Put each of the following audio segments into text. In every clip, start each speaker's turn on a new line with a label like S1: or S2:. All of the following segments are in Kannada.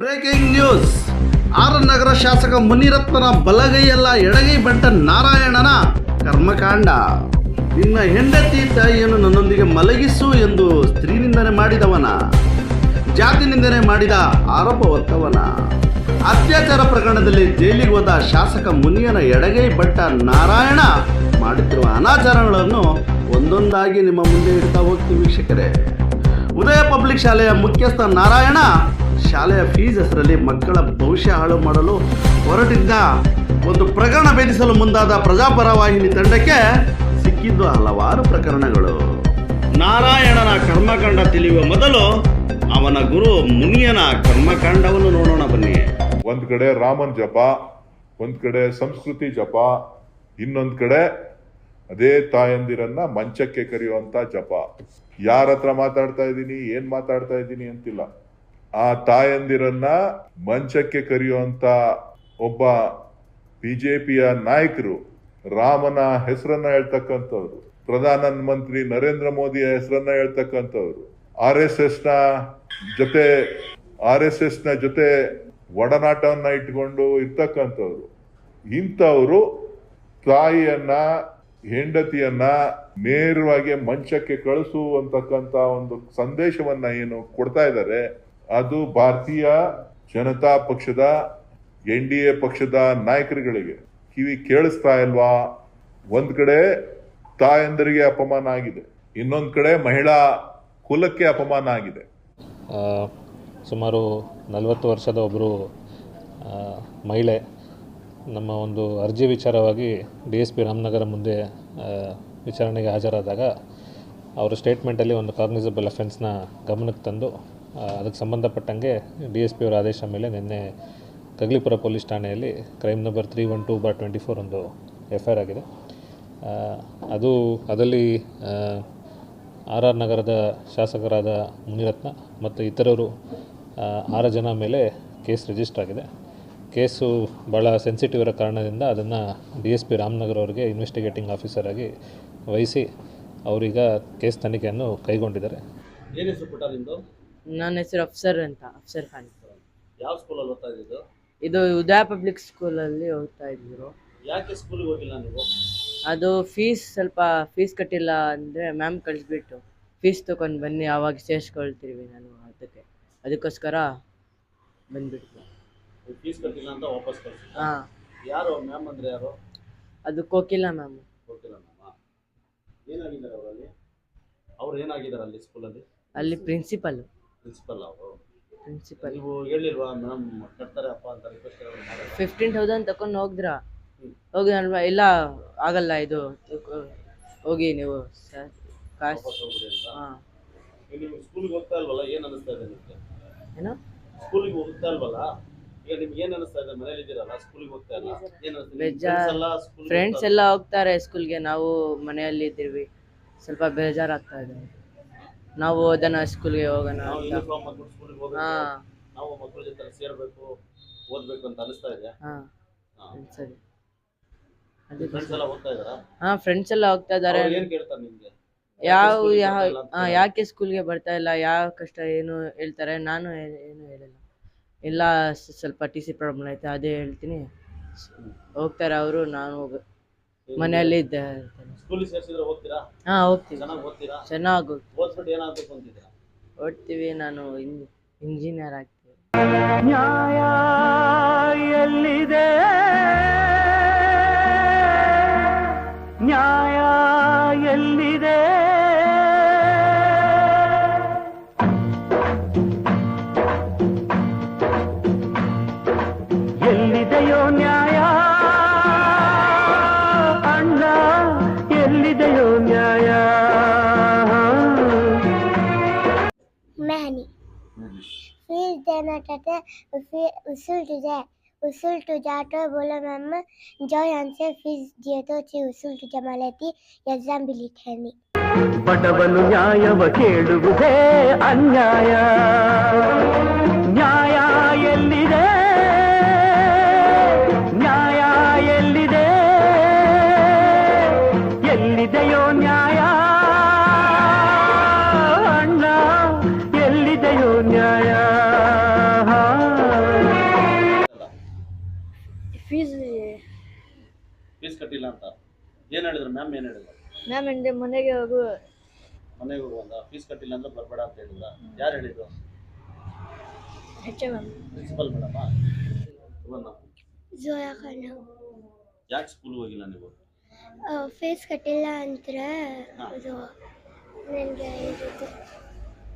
S1: Breaking news. ಆರ್ ನಗರ ಶಾಸಕ ಮುನಿರತ್ನನ ಬಲಗೈಯಲ್ಲ ಎಡಗೈ ಬಂಟ ನಾರಾಯಣನ ಕರ್ಮಕಾಂಡ. ನಿನ್ನ ಹೆಂಡತಿ ತಾಯಿಯನ್ನು ನನ್ನೊಂದಿಗೆ ಮಲಗಿಸು ಎಂದು ಸ್ತ್ರೀ ನಿಂದನೆ ಮಾಡಿದವನ. ಜಾತಿ ನಿಂದನೆ ಮಾಡಿದ ಆರೋಪ ಹೊತ್ತವನ ಅತ್ಯಾಚಾರ ಪ್ರಕರಣದಲ್ಲಿ ಜೈಲಿಗೆ ಹೋದ ಶಾಸಕ ಮುನಿಯನ ಎಡಗೈ ಭಟ್ಟ ನಾರಾಯಣ ಮಾಡುತ್ತಿರುವ ಅನಾಚಾರಗಳನ್ನು ಒಂದೊಂದಾಗಿ ನಿಮ್ಮ ಮುಂದೆ ಇಡ್ತಾ ಹೋಗ್ತೀವಿ ವೀಕ್ಷಕರೇ. ಉದಯ ಪಬ್ಲಿಕ್ ಶಾಲೆಯ ಮುಖ್ಯಸ್ಥ ನಾರಾಯಣ ಶಾಲೆಯ ಫೀಸ್ ಹೆಸರಲ್ಲಿ ಮಕ್ಕಳ ಭವಿಷ್ಯ ಹಾಳು ಮಾಡಲು ಹೊರಟಿದ್ದ ಒಂದು ಪ್ರಕರಣ ಭೇದಿಸಲು ಮುಂದಾದ ಪ್ರಜಾಪರ ವಾಹಿನಿ ತಂಡಕ್ಕೆ ಸಿಕ್ಕಿದ್ದು ಹಲವಾರು ಪ್ರಕರಣಗಳು. ನಾರಾಯಣನ ಕರ್ಮಕಾಂಡ ತಿಳಿಯುವ ಮೊದಲು ಅವನ ಗುರು ಮುನಿಯನ ಕರ್ಮಕಾಂಡವನ್ನು ನೋಡೋಣ ಬನ್ನಿ.
S2: ಒಂದ್ ಕಡೆ ರಾಮನ್ ಜಪ, ಒಂದ್ ಕಡೆ ಸಂಸ್ಕೃತಿ ಜಪ, ಇನ್ನೊಂದ್ ಕಡೆ ಅದೇ ತಾಯಂದಿರನ್ನ ಮಂಚಕ್ಕೆ ಕರೆಯುವಂತ ಜಪ. ಯಾರ ಹತ್ರ ಮಾತಾಡ್ತಾ ಇದ್ದೀನಿ, ಏನ್ ಮಾತಾಡ್ತಾ ಇದ್ದೀನಿ ಅಂತಿಲ್ಲ. ಆ ತಾಯಂದಿರನ್ನ ಮಂಚಕ್ಕೆ ಕರೆಯುವಂತ ಒಬ್ಬ ಬಿಜೆಪಿಯ ನಾಯಕರು, ರಾಮನ ಹೆಸರನ್ನ ಹೇಳ್ತಕ್ಕಂಥವ್ರು, ಪ್ರಧಾನ ಮಂತ್ರಿ ನರೇಂದ್ರ ಮೋದಿಯ ಹೆಸರನ್ನ ಹೇಳ್ತಕ್ಕಂಥವ್ರು, ಆರ್ ಎಸ್ ಎಸ್ನ ಜೊತೆ, ಆರ್ ಎಸ್ ಎಸ್ನ ಜೊತೆ ಒಡನಾಟವನ್ನ ಇಟ್ಕೊಂಡು ಇರ್ತಕ್ಕಂಥವ್ರು. ಇಂಥವ್ರು ತಾಯಿಯನ್ನ, ಹೆಂಡತಿಯನ್ನ ನೇರವಾಗಿ ಮಂಚಕ್ಕೆ ಕಳಿಸು ಅಂತಕ್ಕಂತ ಒಂದು ಸಂದೇಶವನ್ನ ಏನು ಕೊಡ್ತಾ ಇದ್ದಾರೆ ಅದು ಭಾರತೀಯ ಜನತಾ ಪಕ್ಷದ, ಎನ್ ಡಿ ಎ ಪಕ್ಷದ ನಾಯಕರುಗಳಿಗೆ. ಕಿವಿ ಕೇಳಿಸ್ತಾ ಇಲ್ವಾ? ಒಂದ್ ಕಡೆ ತಾಯಂದರಿಗೆ ಅಪಮಾನ ಆಗಿದೆ. ಇನ್ನೊಂದ್ ಕಡೆ ಮಹಿಳಾ ಕುಲಕ್ಕೆ ಅಪಮಾನ ಆಗಿದೆ.
S3: ಸುಮಾರು ನಲವತ್ತು ವರ್ಷದ ಒಬ್ಬರು ಮಹಿಳೆ ನಮ್ಮ ಒಂದು ಅರ್ಜಿ ವಿಚಾರವಾಗಿ ಡಿ ಎಸ್ ಪಿ ರಾಮನಗರ ಮುಂದೆ ವಿಚಾರಣೆಗೆ ಹಾಜರಾದಾಗ, ಅವರ ಸ್ಟೇಟ್ಮೆಂಟಲ್ಲಿ ಒಂದು ಕಾಗ್ನಿಸಬಲ್ ಅಫೆನ್ಸ್ನ ಗಮನಕ್ಕೆ ತಂದು ಅದಕ್ಕೆ ಸಂಬಂಧಪಟ್ಟಂಗೆ ಡಿ ಎಸ್ ಪಿ ಅವರ ಆದೇಶ ಮೇಲೆ ನಿನ್ನೆ ಕಗ್ಲಿಪುರ ಪೊಲೀಸ್ ಠಾಣೆಯಲ್ಲಿ crime number three one two bar twenty four ಒಂದು ಎಫ್ ಐ ಆರ್ ಆಗಿದೆ ಅದು, ಅದರಲ್ಲಿ ಆರ್ ಆರ್ ನಗರದ ಶಾಸಕರಾದ ಮುನಿರತ್ನ ಮತ್ತು ಇತರರು ಆರು ಜನ ಮೇಲೆ ಕೇಸ್ ರಿಜಿಸ್ಟರ್ ಆಗಿದೆ. ಕೇಸು ಭಾಳ ಸೆನ್ಸಿಟಿವ್ ಇರೋ ಕಾರಣದಿಂದ ಅದನ್ನು ಡಿ ಎಸ್ ಪಿ ರಾಮನಗರ ಅವರಿಗೆ ಇನ್ವೆಸ್ಟಿಗೇಟಿಂಗ್ ಆಫೀಸರ್ ಆಗಿ ವಹಿಸಿ ಅವರೀಗ ಕೇಸ್ ತನಿಖೆಯನ್ನು ಕೈಗೊಂಡಿದ್ದಾರೆ.
S4: ನನ್ನ ಹೆಸರು ಅಫ್ಸರ್ ಅಂತ ಅಫ್ಸರ್ ಖಾನ್.
S5: ಯಾವ ಸ್ಕೂಲಲ್ಲಿ ಓದ್ತಾ ಇದ್ದಿದ್ದು?
S4: ಇದು ಉದಯ ಪಬ್ಲಿಕ್ ಸ್ಕೂಲಲ್ಲಿ ಓದ್ತಾ ಇದ್ರು
S5: ಯಾಕೆ ಸ್ಕೂಲಿಗೆ ಹೋಗಿಲ್ಲ ನೀವು?
S4: ಅದು ಫೀಸ್ ಸ್ವಲ್ಪ ಫೀಸ್ ಕಟ್ಟಿಲ್ಲ ಅಂದರೆ ಮ್ಯಾಮ್ ಕಳಿಸ್ಬಿಟ್ಟು ಫೀಸ್ ತೊಗೊಂಡು ಬನ್ನಿ ಆವಾಗ ಸೇರಿಸ್ಕೊಳ್ತೀವಿ ನಾನು ಅದಕ್ಕೆ. ಅದಕ್ಕೋಸ್ಕರ ಬಂದ್ಬಿಟ್ಟು
S5: ಫೀಸ್ ಕಟ್ಟಿಲ್ಲ ಅಂತ ವಾಪಸ್ ಕಳಿಸಿ
S4: ಹಾಂ.
S5: ಯಾರು ಮ್ಯಾಮ್ ಅಂದರೆ ಯಾರು?
S4: ಅದು ಕೋಕಿಲ್ಲ ಮ್ಯಾಮ್
S5: ಗೊತ್ತಿಲ್ಲ ಮ್ಯಾಮ್ ಏನಾಗಿದ್ದಾರೆ ಅವರಲ್ಲಿ? ಅವ್ರು ಏನಾಗಿದ್ದಾರೆ ಅಲ್ಲಿ ಸ್ಕೂಲಲ್ಲಿ
S4: ಅಲ್ಲಿ? ಪ್ರಿನ್ಸಿಪಲ್
S5: ಪ್ರಿನ್ಸಿಪಲ್ ಅವರು
S4: ಪ್ರಿನ್ಸಿಪಲ್
S5: ನೀವು ಹೇಳಿಲ್ವಾ ಮೇಡಮ್ ಕಟ್ತಾರೆ ಅಪ್ಪ ಅಂತ ರಿಕ್ವೆಸ್ಟ್
S4: ಫಿಫ್ಟೀನ್ ತೌಸಂಡ್ ತಕೊಂಡು ಹೋಗಿದ್ರಾ? ಹೋಗಿ ಅಲ್ವಾ? ಇಲ್ಲ ಆಗಲ್ಲ ಇದು. ಹೋಗಿ ನೀವು ಸರ್ ಕಾಸು ಹಾಂ.
S5: ನೀವು ಸ್ಕೂಲಿಗೆ ಹೋಗ್ತಾ ಇಲ್ವಲ್ಲ? ಏನು ಅನಿಸ್ತಾ ಇದೆ ನಿಮಗೆ?
S4: ಏನು?
S5: ಸ್ಕೂಲಿಗೆ ಹೋಗ್ತಾ ಇಲ್ವಲ್ಲ? ಈಗ ನಿಮ್ಗೆ ಏನು ಅನಿಸ್ತಾ ಇದೆ? ಮನೇಲಿ ಇದ್ದೀರಲ್ಲ ಸ್ಕೂಲಿಗೆ ಹೋಗ್ತಾ ಇಲ್ಲ? ಏನು
S4: ಫ್ರೆಂಡ್ಸ್ ಎಲ್ಲ ಹೋಗ್ತಾರೆ ಸ್ಕೂಲ್ಗೆ ನಾವು ಮನೆಯಲ್ಲಿ ಇದ್ದೀವಿ. ಸ್ವಲ್ಪ ಬೇಜಾರಾಗ್ತಾ ಇದೆ. ನಾವು ಓದೋಣ ಸ್ಕೂಲ್ಗೆ ಹೋಗೋಣ
S5: ನಾವು
S4: ಅಂತ.
S5: ಹಾಕೊಂಡು ಸ್ಕೂಲಿಗೆ ಹೋಗ್ಬೇಕು.
S4: ಹಾಂ.
S5: ನಾವು ಮಕ್ಕಳ ಜೊತೆ ಸೇರ್ಬೇಕು ಓದ್ಬೇಕು ಅಂತ ಅನಿಸ್ತಾ ಇದೆ
S4: ಹಾಂ. ಸರಿ. ಅದಕ್ಕೆ
S5: ಫ್ರೆಂಡ್ಸ್ ಎಲ್ಲ ಓದ್ತಾ ಇದಾರಾ
S4: ಹಾಂ ಫ್ರೆಂಡ್ಸ್ ಎಲ್ಲ ಹೋಗ್ತಾ ಇದ್ದಾರೆ
S5: ಅವ್ರು ಏನ್ ಕೇಳ್ತಾರೆ ನಿಮ್ಗೆ?
S4: ಯಾವ ಯಾವ
S5: ಬರ್ತಾ ಇಲ್ಲ ಅಂತ
S4: ಯಾಕೆ ಸ್ಕೂಲ್ಗೆ ಬರ್ತಾ ಇಲ್ಲ ಯಾವ ಕಷ್ಟ ಏನು ಹೇಳ್ತಾರೆ ನಾನು ಏ- ಏನು ಹೇಳಿಲ್ಲ. ಇಲ್ಲ ಸ್- ಸ್ವಲ್ಪ ಟಿ ಸಿ ಪ್ರಾಬ್ಲಮ್ ಐತೆ ಅದೇ ಹೇಳ್ತೀನಿ. ಹೋಗ್ತಾರೆ ಅವರು ನಾನು ಹೋಗ ಮನೆಯಲ್ಲಿ ಇದ್ದೆ
S5: ಸ್ಕೂಲಿಗೆ ಸೇರ್ಸಿದ್ರೆ ಹೋಗ್ತೀರಾ?
S4: ಹಾಂ ಹೋಗ್ತೀವಿ.
S5: ಚೆನ್ನಾಗಿ ಓದ್ತೀರಾ?
S4: ಚೆನ್ನಾಗಿ
S5: ಓದ್ಬಿಟ್ಟು ಏನಾಗ್ಬೇಕು ಅಂತಿದ್ದೀರಾ?
S4: ಓದ್ತೀವಿ ನಾನು ಇಂಜಿನಿಯರ್ ಆಗ್ತೀವಿ.
S6: ನ್ಯಾಯ ಎಲ್ಲಿದೆ? ನ್ಯಾಯ ಎಲ್ಲಿದೆ?
S7: ఏమంటే ఉసులు టుజా ఉసులు టుజాతో బోలమమ్మ జాయ్ ఆన్సర్ ఫీజ్ జీతో వచ్చి ఉసులు టుజా మలైతి ఎగ్జామ్ బిలిఖేని
S6: ಬಡವನು ನ್ಯಾಯವ ಕೇಳುವುದೇ ಅನ್ಯಾಯ ನ್ಯಾಯ
S5: ಮ್ಯಾಮ್
S4: ಎಂದೆ ಮನೆಗೆ ಹೋಗು.
S5: ಮನೆಗೆ ಹೋಗುವಂತ ಫೀಸ್ ಕಟ್ಟಿಲ್ಲ ಅಂದ್ರೆ ಬರಬೇಡ ಅಂತ ಹೇಳಿದ್ರ? ಯಾರು ಹೇಳಿದ್ರು?
S7: ಹೆಚ್ಚು ಮ್ಯಾಮ್
S5: ಪ್ರಿನ್ಸಿಪಲ್ ಮೇಡಮ್
S7: ಜೋಯ ಕಣ್ಣ.
S5: ಯಾಕೆ ಸ್ಕೂಲ್ ಹೋಗಿಲ್ಲ ನೀವು?
S7: ಫೇಸ್ ಕಟ್ಟಿಲ್ಲ ಅಂದ್ರೆ ಇದು ನನಗೆ ಇದು.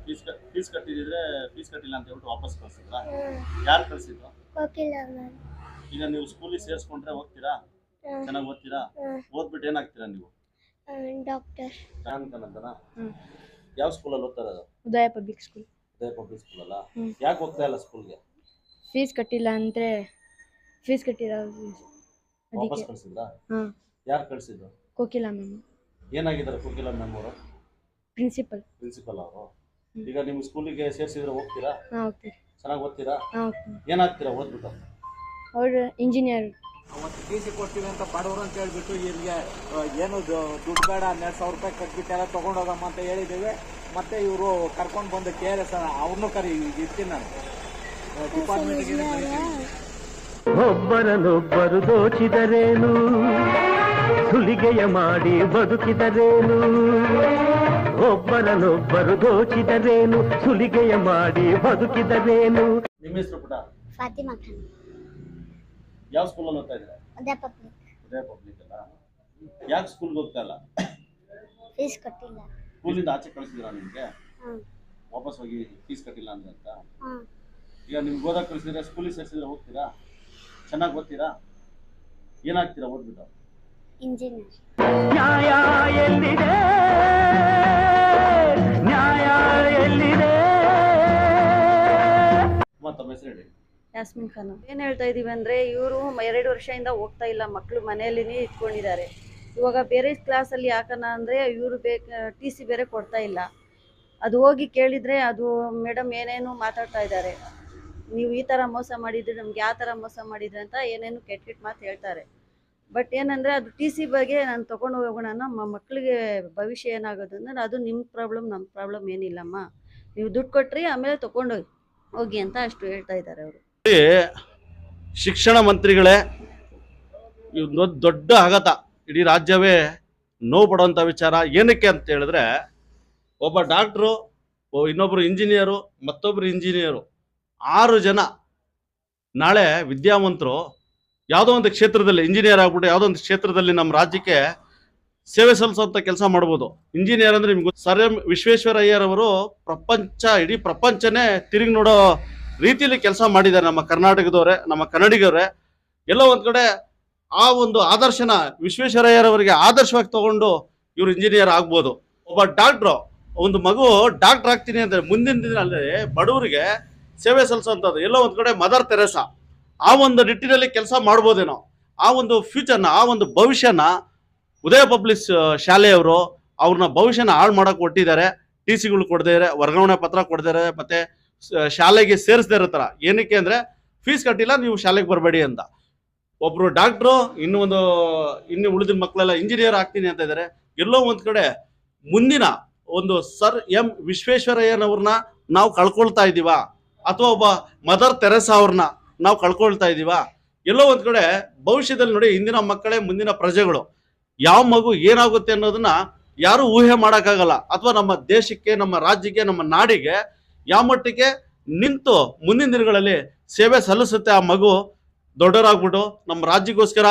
S5: ಫೀಸ್ ಫೀಸ್ ಕಟ್ಟಿದ್ರೆ ಫೀಸ್ ಕಟ್ಟಿಲ್ಲ ಅಂತ ಹೇಳ್ಬಿಟ್ಟು ವಾಪಸ್ ಕಳ್ಸಿದ್ರಾ? ಯಾರು ಕಳ್ಸಿದ್ರು
S7: ಹೋಗಿಲ್ಲ ಮ್ಯಾಮ್
S5: ಈಗ ನೀವು ಸ್ಕೂಲಿಗೆ ಸೇರಿಸ್ಕೊಂಡ್ರೆ ಹೋಗ್ತೀರಾ? ಚೆನ್ನಾಗಿ ಓದ್ತೀರಾ? ಓದ್ಬಿಟ್ಟು ಏನಾಗ್ತೀರಾ ನೀವು?
S7: ಡಾಕ್ಟರ್
S5: ಶಾಂತನಂದನ ಯಾವ ಸ್ಕೂಲಲ್ಲಿ ಓದ್ತಾ ಇರೋದು?
S4: Udaya public school
S5: Udaya public school
S4: ಅಲ್ಲ?
S5: ಯಾಕೆ ಹೋಗ್ತಾ ಇಲ್ಲ ಸ್ಕೂಲ್ಗೆ
S4: ಫೀಸ್ ಕಟ್ಟಿಲ್ಲ ಅಂದ್ರೆ ಫೀಸ್ ಕಟ್ಟಿಲ್ಲ
S5: ವಾಪಸ್
S4: ಅದಕ್ಕೆ.
S5: ಕಳ್ಸಿದ್ರಾ?
S4: ಹಾಂ.
S5: ಯಾರು ಕಳ್ಸಿದ್ರು
S4: ಕೋಕಿಲ ಮ್ಯಾಮ್
S5: ಏನಾಗಿದ್ದಾರೆ ಕೋಕಿಲ ಮ್ಯಾಮ್ ಅವರು?
S4: ಪ್ರಿನ್ಸಿಪಲ್
S5: ಪ್ರಿನ್ಸಿಪಲ್ ಅವರು. ಈಗ ನಿಮ್ಮ ಸ್ಕೂಲಿಗೆ ಸೇರಿಸಿದ್ರೆ ಹೋಗ್ತೀರಾ?
S4: ಹಾಂ
S5: ಚೆನ್ನಾಗಿ ಓದ್ತೀರಾ?
S4: ಹಾಂ
S5: ಏನಾಗ್ತೀರಾ? ಓದ್ಬಿಟ್ಟು.
S4: ಅವ್ರು ಇಂಜಿನಿಯರ್
S8: ಅವತ್ತು ಟಿ ಸಿ ಕೊಡ್ತೀವಿ ಅಂತ ಬಡವರು ಅಂತ ಹೇಳ್ಬಿಟ್ಟು ಇವ್ರಿಗೆ ಏನು ದುಡ್ಡು ಬೇಡ ಹನ್ನೆರಡು ಸಾವಿರ ರೂಪಾಯಿ ಕಟ್ಬಿಟ್ಟು ಎಲ್ಲ ತೊಗೊಂಡೋಗಮ್ಮ ಅಂತ ಹೇಳಿದ್ದೇವೆ. ಮತ್ತೆ ಇವರು ಕರ್ಕೊಂಡು ಬಂದು ಕೆ ಆರ್ ಎಸ್ ಅವ್ರನ್ನೂ ಕರಿ ಇರ್ತೀನಿ ನಾನು. ಡಿಪಾರ್ಟ್ಮೆಂಟ್ಗೆ
S6: ಒಬ್ಬರನೊಬ್ಬರು ದೋಚಿದರೇನು? ಸುಲಿಗೆಯ ಮಾಡಿ ಬದುಕಿದರೇನು? ಒಬ್ಬರನ್ನೊಬ್ಬರು ದೋಚಿದರೇನು? ಸುಲಿಗೆಯ ಮಾಡಿ ಬದುಕಿದರೇನು?
S5: ನಿಮ್ಮ ಹೆಸರು ಪುಟ?
S7: ಫಾತಿಮಾ ಖಾನ್.
S5: ಯಾವ ಸ್ಕೂಲಲ್ಲಿ ಓದ್ತಾ ಇದ್ದೀರಾ?
S7: ಅದೇ ಪಬ್ಲಿಕ್
S5: ಉದಯ ಪಬ್ಲಿಕ್ ಅಲ್ಲ. ಯಾಕೆ ಸ್ಕೂಲ್ ಹೋಗ್ತಾ ಇಲ್ಲ?
S7: ಫೀಸ್ ಕಟ್ಟಿಲ್ಲ.
S5: ಸ್ಕೂಲಿಂದ ಆಚೆ ಕಳಿಸಿದ್ರಾ ನಿಮಗೆ?
S7: ಹಾಂ.
S5: ವಾಪಸ್ ಹೋಗಿ ಫೀಸ್ ಕಟ್ಟಿಲ್ಲ ಅಂದ್ರೆ ಅಂತ?
S7: ಹಾಂ.
S5: ಈಗ ನಿಮ್ಗೆ ಓದಕ್ಕೆ ಕಳಿಸಿದ್ರೆ ಸ್ಕೂಲಿಗೆ ಸೇರಿಸಿದ್ರೆ ಹೋಗ್ತೀರಾ? ಚೆನ್ನಾಗಿ ಓದ್ತೀರಾ? ಏನಾಗ್ತೀರಾ ಓದ್ಬಿಟ್ಟು?
S7: ಇಂಜಿನಿಯರ್
S6: ನ್ಯಾಯ ಎಲ್ಲಿದೆ? ನ್ಯಾಯ ಎಲ್ಲಿದೆ?
S5: ತಮ್ಮ ಹೆಸರು ಹೇಳಿ.
S9: ಯಾಸ್ಮಿನ್ ಖಾನ್ ಏನು ಹೇಳ್ತಾ ಇದ್ದೀವಿ ಅಂದರೆ ಇವರು ಎರಡು ವರ್ಷದಿಂದ ಹೋಗ್ತಾ ಇಲ್ಲ ಮಕ್ಕಳು ಮನೆಯಲ್ಲಿನೇ ಇಟ್ಕೊಂಡಿದ್ದಾರೆ. ಇವಾಗ ಬೇರೆ ಕ್ಲಾಸಲ್ಲಿ ಯಾಕನ ಅಂದರೆ ಇವರು ಬೇಕ, ಟಿ ಸಿ ಬೇರೆ ಕೊಡ್ತಾ ಇಲ್ಲ. ಅದು ಹೋಗಿ ಕೇಳಿದರೆ ಅದು ಮೇಡಮ್ ಏನೇನು ಮಾತಾಡ್ತಾ ಇದ್ದಾರೆ. ನೀವು ಈ ಥರ ಮೋಸ ಮಾಡಿದ್ರಿ ನಮ್ಗೆ ಯಾವ ಥರ ಮೋಸ ಮಾಡಿದ್ರಿ ಅಂತ ಏನೇನು ಕೆಟ್ಟ ಕೆಟ್ಟ ಮಾತು ಹೇಳ್ತಾರೆ. ಬಟ್ ಏನಂದರೆ ಅದು ಟಿ ಸಿ ಬಗ್ಗೆ ನಾನು ತೊಗೊಂಡು ಹೋಗೋಣ ನಮ್ಮ ಮಕ್ಕಳಿಗೆ ಭವಿಷ್ಯ ಏನಾಗೋದು ಅಂದರೆ ಅದು ನಿಮ್ಮ ಪ್ರಾಬ್ಲಮ್ ನಮ್ಮ ಪ್ರಾಬ್ಲಮ್ ಏನಿಲ್ಲಮ್ಮ. ನೀವು ದುಡ್ಡು ಕೊಟ್ರಿ ಆಮೇಲೆ ತೊಗೊಂಡೋಗಿ, ಹೋಗಿ ಅಂತ ಅಷ್ಟು ಹೇಳ್ತಾ ಇದ್ದಾರೆ ಅವರು.
S1: ಶಿಕ್ಷಣ ಮಂತ್ರಿಗಳೇ ಇದೊಂದು ದೊಡ್ಡ ಆಘಾತ ಇಡೀ ರಾಜ್ಯವೇ ನೋವು ಪಡುವಂಥ ವಿಚಾರ. ಏನಕ್ಕೆ ಅಂತ ಹೇಳಿದ್ರೆ, ಒಬ್ಬ ಡಾಕ್ಟ್ರು ಇನ್ನೊಬ್ಬರು ಇಂಜಿನಿಯರು ಮತ್ತೊಬ್ಬರು ಇಂಜಿನಿಯರು, ಆರು ಜನ. ನಾಳೆ ವಿದ್ಯಾವಂತರು ಯಾವುದೋ ಒಂದು ಕ್ಷೇತ್ರದಲ್ಲಿ, ಇಂಜಿನಿಯರ್ ಆಗ್ಬಿಟ್ಟು ಯಾವುದೋ ಒಂದು ಕ್ಷೇತ್ರದಲ್ಲಿ ನಮ್ಮ ರಾಜ್ಯಕ್ಕೆ ಸೇವೆ ಸಲ್ಲಿಸುವಂಥ ಕೆಲಸ ಮಾಡ್ಬೋದು. ಇಂಜಿನಿಯರ್ ಅಂದ್ರೆ ನಿಮ್ಗೆ ಸರ್ ಎಂ ವಿಶ್ವೇಶ್ವರಯ್ಯರವರು ಪ್ರಪಂಚ, ಇಡೀ ಪ್ರಪಂಚನೇ ತಿರುಗಿ ನೋಡೋ ರೀತಿಯಲ್ಲಿ ಕೆಲಸ ಮಾಡಿದ್ದಾರೆ ನಮ್ಮ ಕರ್ನಾಟಕದವರೇ, ನಮ್ಮ ಕನ್ನಡಿಗರೇ. ಎಲ್ಲೋ ಒಂದು ಕಡೆ ಆ ಒಂದು ಆದರ್ಶನ ವಿಶ್ವೇಶ್ವರಯ್ಯರವರಿಗೆ ಆದರ್ಶವಾಗಿ ತಗೊಂಡು ಇವರು ಇಂಜಿನಿಯರ್ ಆಗ್ಬೋದು. ಒಬ್ಬ ಡಾಕ್ಟ್ರು ಒಂದು ಮಗು ಡಾಕ್ಟರ್ ಆಗ್ತೀನಿ ಅಂದರೆ ಮುಂದಿನ ದಿನದಲ್ಲಿ ಬಡವರಿಗೆ ಸೇವೆ ಸಲ್ಲಿಸುವಂಥದ್ದು. ಎಲ್ಲೋ ಒಂದು ಕಡೆ ಮದರ್ ತೆರೆಸ ಆ ಒಂದು ನಿಟ್ಟಿನಲ್ಲಿ ಕೆಲಸ ಮಾಡ್ಬೋದೇನೋ. ಆ ಒಂದು ಫ್ಯೂಚರ್ನ ಆ ಒಂದು ಭವಿಷ್ಯನ ಉದಯ ಪಬ್ಲಿಕ್ ಶಾಲೆಯವರು ಅವ್ರನ್ನ ಭವಿಷ್ಯನ ಹಾಳು ಮಾಡೋಕೆ ಕೊಟ್ಟಿದ್ದಾರೆ ಟಿ ಸಿಗಳು ಕೊಡದೇ ವರ್ಗಾವಣೆ ಪತ್ರ ಕೊಡದೇ ಮತ್ತು ಶಾಲೆಗೆ ಸೇರಿಸದೇ ಇರೋ ಏನಕ್ಕೆ ಅಂದ್ರೆ ಫೀಸ್ ಕಟ್ಟಿಲ್ಲ, ನೀವು ಶಾಲೆಗೆ ಬರಬೇಡಿ ಅಂತ. ಒಬ್ರು ಡಾಕ್ಟ್ರು ಇನ್ನೊಂದು ಒಂದು, ಇನ್ನು ಉಳಿದ ಮಕ್ಕಳೆಲ್ಲ ಇಂಜಿನಿಯರ್ ಆಗ್ತೀನಿ ಅಂತ ಇದ್ದಾರೆ ಎಲ್ಲೋ ಒಂದು ಕಡೆ ಮುಂದಿನ ಒಂದು ಸರ್ ಎಂ ವಿಶ್ವೇಶ್ವರಯ್ಯನವ್ರನ್ನ ನಾವು ಕಳ್ಕೊಳ್ತಾ ಇದ್ದೀವಾ ಅಥವಾ ಒಬ್ಬ ಮದರ್ ತೆರೆಸಾ ಅವ್ರನ್ನ ನಾವು ಕಳ್ಕೊಳ್ತಾ ಇದ್ದೀವಾ ಎಲ್ಲೋ ಒಂದು ಕಡೆ ಭವಿಷ್ಯದಲ್ಲಿ ನೋಡಿ ಇಂದಿನ ಮಕ್ಕಳೇ ಮುಂದಿನ ಪ್ರಜೆಗಳು. ಯಾವ ಮಗು ಏನಾಗುತ್ತೆ ಅನ್ನೋದನ್ನ ಯಾರು ಊಹೆ ಮಾಡೋಕ್ಕಾಗಲ್ಲ. ಅಥವಾ ನಮ್ಮ ದೇಶಕ್ಕೆ, ನಮ್ಮ ರಾಜ್ಯಕ್ಕೆ, ನಮ್ಮ ನಾಡಿಗೆ ಯಾವ ಮಟ್ಟಿಗೆ ನಿಂತು ಮುಂದಿನ ದಿನಗಳಲ್ಲಿ ಸೇವೆ ಸಲ್ಲಿಸುತ್ತೆ ಆ ಮಗು ದೊಡ್ಡವರಾಗ್ಬಿಟ್ಟು ನಮ್ಮ ರಾಜ್ಯಕ್ಕೋಸ್ಕರ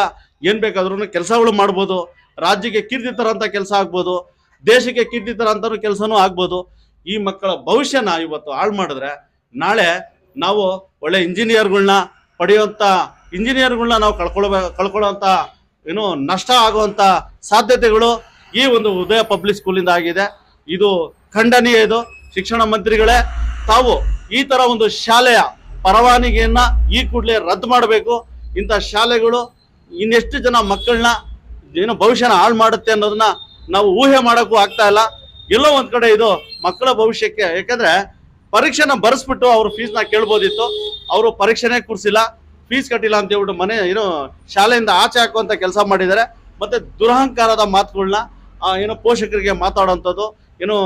S1: ಏನು ಬೇಕಾದ್ರೂ ಕೆಲಸಗಳು ಮಾಡ್ಬೋದು. ರಾಜ್ಯಕ್ಕೆ ಕೀರ್ತಿ ತರೋಂಥ ಕೆಲಸ ಆಗ್ಬೋದು. ದೇಶಕ್ಕೆ ಕೀರ್ತಿ ತರೋಂಥ ಕೆಲಸನೂ ಆಗ್ಬೋದು. ಈ ಮಕ್ಕಳ ಭವಿಷ್ಯನ ಇವತ್ತು ಹಾಳು ಮಾಡಿದ್ರೆ ನಾಳೆ ನಾವು ಒಳ್ಳೆ ಇಂಜಿನಿಯರ್ಗಳನ್ನ ಪಡೆಯುವಂಥ ಇಂಜಿನಿಯರ್ಗಳನ್ನ ನಾವು ಕಳ್ಕೊಳ್ಬೇಕು ಕಳ್ಕೊಳ್ಳೋಂಥ ಏನು ನಷ್ಟ ಆಗುವಂತ ಸಾಧ್ಯತೆಗಳು ಈ ಒಂದು ಉದಯ ಪಬ್ಲಿಕ್ ಸ್ಕೂಲಿಂದ ಆಗಿದೆ. ಇದು ಖಂಡನೀಯ ಇದು. ಶಿಕ್ಷಣ ಮಂತ್ರಿಗಳೇ, ತಾವು ಈ ತರ ಒಂದು ಶಾಲೆಯ ಪರವಾನಗಿಯನ್ನ ಈ ಕೂಡಲೇ ರದ್ದು ಮಾಡಬೇಕು. ಇಂಥ ಶಾಲೆಗಳು ಇನ್ನೆಷ್ಟು ಜನ ಮಕ್ಕಳನ್ನ ಏನು ಭವಿಷ್ಯನ ಹಾಳು ಮಾಡುತ್ತೆ ಅನ್ನೋದನ್ನ ನಾವು ಊಹೆ ಮಾಡೋಕ್ಕೂ ಆಗ್ತಾ ಇಲ್ಲ. ಎಲ್ಲೋ ಒಂದ್ ಕಡೆ ಇದು ಮಕ್ಕಳ ಭವಿಷ್ಯಕ್ಕೆ, ಯಾಕಂದ್ರೆ ಪರೀಕ್ಷೆನ ಬರೆಸ್ಬಿಟ್ಟು ಅವ್ರ ಫೀಸ್ನ ಕೇಳ್ಬೋದಿತ್ತು. ಅವರು ಪರೀಕ್ಷೆನೇ ಕೂರಿಸಿಲ್ಲ. ಫೀಸ್ ಕಟ್ಟಿಲ್ಲ ಅಂತ ಹೇಳ್ಬಿಟ್ಟು ಮನೆ ಏನು ಶಾಲೆಯಿಂದ ಆಚೆ ಹಾಕುವಂತ ಕೆಲಸ ಮಾಡಿದ್ದಾರೆ. ಮತ್ತೆ ದುರಹಂಕಾರದ ಮಾತುಗಳನ್ನ ಏನು ಪೋಷಕರಿಗೆ ಮಾತಾಡೋಂಥದ್ದು, ಏನು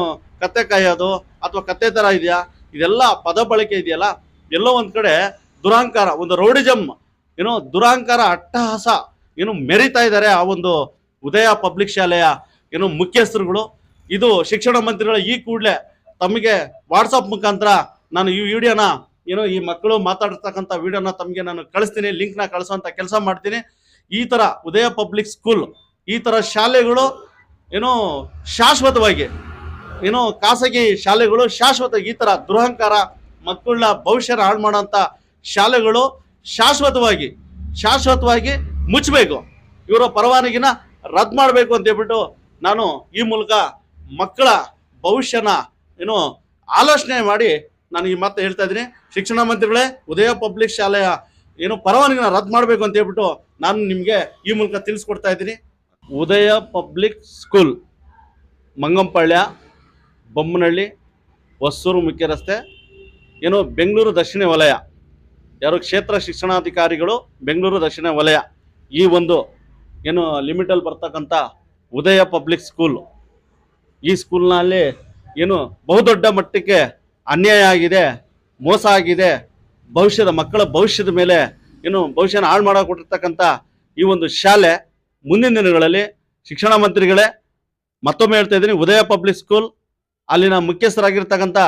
S1: ಕತ್ತೆ ಕಾಯೋದು ಅಥವಾ ಕತ್ತೆ ಥರ ಇದೆಯಾ? ಇದೆಲ್ಲ ಪದ ಬಳಕೆ ಇದೆಯಲ್ಲ? ಎಲ್ಲೋ ಒಂದು ಕಡೆ ದುರಾಂಕಾರ, ಒಂದು ರೌಡಿಜಮ್ ಏನೋ ದುರಾಂಕಾರ, ಅಟ್ಟಹಾಸ, ಏನು ಮೆರಿತಾ ಇದ್ದಾರೆ ಆ ಒಂದು ಉದಯ ಪಬ್ಲಿಕ್ ಶಾಲೆಯ ಏನು ಮುಖ್ಯಸ್ಥರುಗಳು. ಇದು ಶಿಕ್ಷಣ ಮಂತ್ರಿಗಳ ಈ ಕೂಡಲೇ ತಮಗೆ ವಾಟ್ಸಪ್ ಮುಖಾಂತರ ನಾನು ಈ ವಿಡಿಯೋನ ಏನು ಈ ಮಕ್ಕಳು ಮಾತಾಡ್ತಕ್ಕಂಥ ವಿಡಿಯೋನ ತಮಗೆ ನಾನು ಕಳಿಸ್ತೀನಿ, ಲಿಂಕ್ನ ಕಳಿಸುವಂಥ ಕೆಲಸ ಮಾಡ್ತೀನಿ. ಈ ಥರ ಉದಯ ಪಬ್ಲಿಕ್ ಸ್ಕೂಲ್, ಈ ಥರ ಶಾಲೆಗಳು ಏನೋ ಶಾಶ್ವತವಾಗಿ ಏನು ಖಾಸಗಿ ಶಾಲೆಗಳು ಶಾಶ್ವತ ಈ ಥರ ದುರಹಂಕಾರ, ಮಕ್ಕಳನ್ನ ಭವಿಷ್ಯನ ಹಾಳು ಮಾಡೋಂಥ ಶಾಲೆಗಳು ಶಾಶ್ವತವಾಗಿ ಶಾಶ್ವತವಾಗಿ ಮುಚ್ಚಬೇಕು ಇವರ ಪರವಾನಗಿನ ರದ್ದು ಮಾಡಬೇಕು ಅಂತ ಹೇಳ್ಬಿಟ್ಟು ನಾನು ಈ ಮೂಲಕ ಮಕ್ಕಳ ಭವಿಷ್ಯನ ಏನು ಆಲೋಚನೆ ಮಾಡಿ ನಾನು ಈ ಮಾತು ಹೇಳ್ತಾ ಇದ್ದೀನಿ. ಶಿಕ್ಷಣ ಮಂತ್ರಿಗಳೇ, ಉದಯ ಪಬ್ಲಿಕ್ ಶಾಲೆಯ ಏನು ಪರವಾನಗಿನ ರದ್ದು ಮಾಡಬೇಕು ಅಂತ ಹೇಳ್ಬಿಟ್ಟು ನಾನು ನಿಮಗೆ ಈ ಮೂಲಕ ತಿಳಿಸ್ಕೊಡ್ತಾ ಇದ್ದೀನಿ. ಉದಯ ಪಬ್ಲಿಕ್ ಸ್ಕೂಲ್, ಮಂಗಂಪಾಳ್ಯ ಬೊಮ್ಮನಹಳ್ಳಿ, ಹೊಸೂರು ಮುಖ್ಯ ರಸ್ತೆ ಏನು ಬೆಂಗಳೂರು ದಕ್ಷಿಣ ವಲಯ. ಯಾರು ಕ್ಷೇತ್ರ ಶಿಕ್ಷಣಾಧಿಕಾರಿಗಳು ಬೆಂಗಳೂರು ದಕ್ಷಿಣ ವಲಯ. ಈ ಒಂದು ಏನು ಲಿಮಿಟಲ್ಲಿ ಬರ್ತಕ್ಕಂಥ ಉದಯ ಪಬ್ಲಿಕ್ ಸ್ಕೂಲ್ ಈ ಸ್ಕೂಲ್ನಲ್ಲಿ ಏನು ಬಹುದೊಡ್ಡ ಮಟ್ಟಕ್ಕೆ ಅನ್ಯಾಯ ಆಗಿದೆ, ಮೋಸ ಆಗಿದೆ. ಭವಿಷ್ಯದ ಮಕ್ಕಳ ಭವಿಷ್ಯದ ಮೇಲೆ ಏನು ಭವಿಷ್ಯನ ಹಾಳು ಮಾಡಿಕೊಟ್ಟಿರ್ತಕ್ಕಂಥ ಈ ಒಂದು ಶಾಲೆ ಮುಂದಿನ ದಿನಗಳಲ್ಲಿ ಶಿಕ್ಷಣ ಮಂತ್ರಿಗಳೇ ಮತ್ತೊಮ್ಮೆ ಹೇಳ್ತಾ ಇದ್ದೀನಿ, ಉದಯ ಪಬ್ಲಿಕ್ ಸ್ಕೂಲ್ ಅಲ್ಲಿನ ಮುಖ್ಯಸ್ಥರಾಗಿರ್ತಕ್ಕಂಥ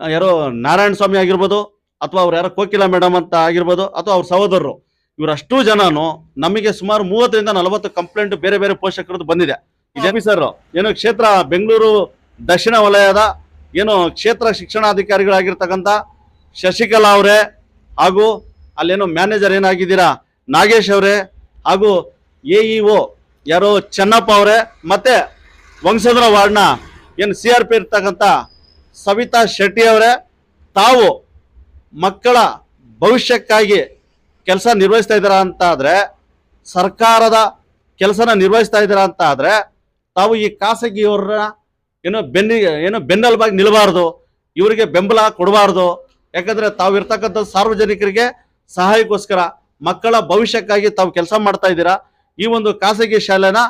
S1: ಯಾರೋ ನಾರಾಯಣ ಸ್ವಾಮಿ ಆಗಿರ್ಬೋದು ಅಥವಾ ಅವ್ರು ಯಾರೋ ಕೋಕಿಲ ಮೇಡಮ್ ಅಂತ ಆಗಿರ್ಬೋದು ಅಥವಾ ಅವ್ರ ಸಹೋದರರು ಇವರಷ್ಟು ಜನನು ನಮಗೆ ಸುಮಾರು ಮೂವತ್ತರಿಂದ ನಲವತ್ತು ಕಂಪ್ಲೇಂಟ್ ಬೇರೆ ಬೇರೆ ಪೋಷಕರದ್ದು ಬಂದಿದೆ. ಇದೇ ಸರ್? ಏನು ಕ್ಷೇತ್ರ ಬೆಂಗಳೂರು ದಕ್ಷಿಣ ವಲಯದ ಏನು ಕ್ಷೇತ್ರ ಶಿಕ್ಷಣಾಧಿಕಾರಿಗಳಾಗಿರ್ತಕ್ಕಂಥ ಶಶಿಕಲಾ ಅವರೇ ಹಾಗೂ ಅಲ್ಲೇನೋ ಮ್ಯಾನೇಜರ್ ಏನಾಗಿದ್ದೀರಾ? ನಾಗೇಶ್ ಅವರೇ ಹಾಗೂ ಎ ಇ ಒ ಯಾರೋ ಚೆನ್ನಪ್ಪ ಅವರೇ ಮತ್ತೆ ವಂಶಧರ ವಾರ್ಡ್ನ ಏನು ಸಿ ಆರ್ ಪಿ ಇರ್ತಕ್ಕಂಥ ಸವಿತಾ ಶೆಟ್ಟಿ ಅವರೇ, ತಾವು ಮಕ್ಕಳ ಭವಿಷ್ಯಕ್ಕಾಗಿ ಕೆಲಸ ನಿರ್ವಹಿಸ್ತಾ ಇದ್ದೀರಾ ಅಂತ ಆದರೆ ಸರ್ಕಾರದ ಕೆಲಸನ ನಿರ್ವಹಿಸ್ತಾ ಇದ್ದೀರಾ ಅಂತ ಆದರೆ ತಾವು ಈ ಖಾಸಗಿಯವರ ಏನೋ ಬೆನ್ನಿಗೆ ಏನೋ ಬೆನ್ನೆಲುಬಾಗಿ ನಿಲ್ಲಬಾರ್ದು ಇವರಿಗೆ ಬೆಂಬಲ ಕೊಡಬಾರ್ದು, ಯಾಕಂದರೆ ತಾವು ಇರ್ತಕ್ಕಂಥ ಸಾರ್ವಜನಿಕರಿಗೆ ಸಹಾಯಕ್ಕೋಸ್ಕರ ಮಕ್ಕಳ ಭವಿಷ್ಯಕ್ಕಾಗಿ ತಾವು ಕೆಲಸ ಮಾಡ್ತಾ ಇದ್ದೀರಾ, ಈ ಒಂದು ಖಾಸಗಿ ಶಾಲೆನ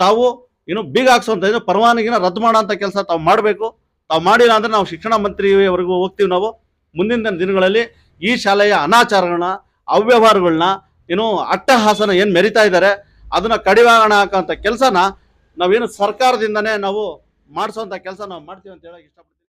S1: ತಾವು ಏನು ಬೀಗ ಹಾಕ್ಸುವಂತ ಏನು ಪರವಾನಗಿನ ರದ್ದು ಮಾಡೋಂಥ ಕೆಲಸ ತಾವು ಮಾಡಬೇಕು. ತಾವು ಮಾಡಿಲ್ಲ ಅಂದ್ರೆ ನಾವು ಶಿಕ್ಷಣ ಮಂತ್ರಿವರೆಗೂ ಹೋಗ್ತೀವಿ ನಾವು. ಮುಂದಿನ ದಿನಗಳಲ್ಲಿ ಈ ಶಾಲೆಯ ಅನಾಚಾರಗಳನ್ನ, ಅವ್ಯವಹಾರಗಳನ್ನ ಏನು ಅಟ್ಟಹಾಸನ ಏನು ಮೆರಿತಾ ಇದ್ದಾರೆ, ಅದನ್ನ ಕಡಿವಾಣ ಹಾಕೋಂಥ ಕೆಲಸನ ನಾವೇನು ಸರ್ಕಾರದಿಂದನೇ ನಾವು ಮಾಡಿಸೋಂಥ ಕೆಲಸ ನಾವು ಮಾಡ್ತೀವಿ ಅಂತ ಹೇಳೋಕೆ ಇಷ್ಟಪಡ್ತೀನಿ.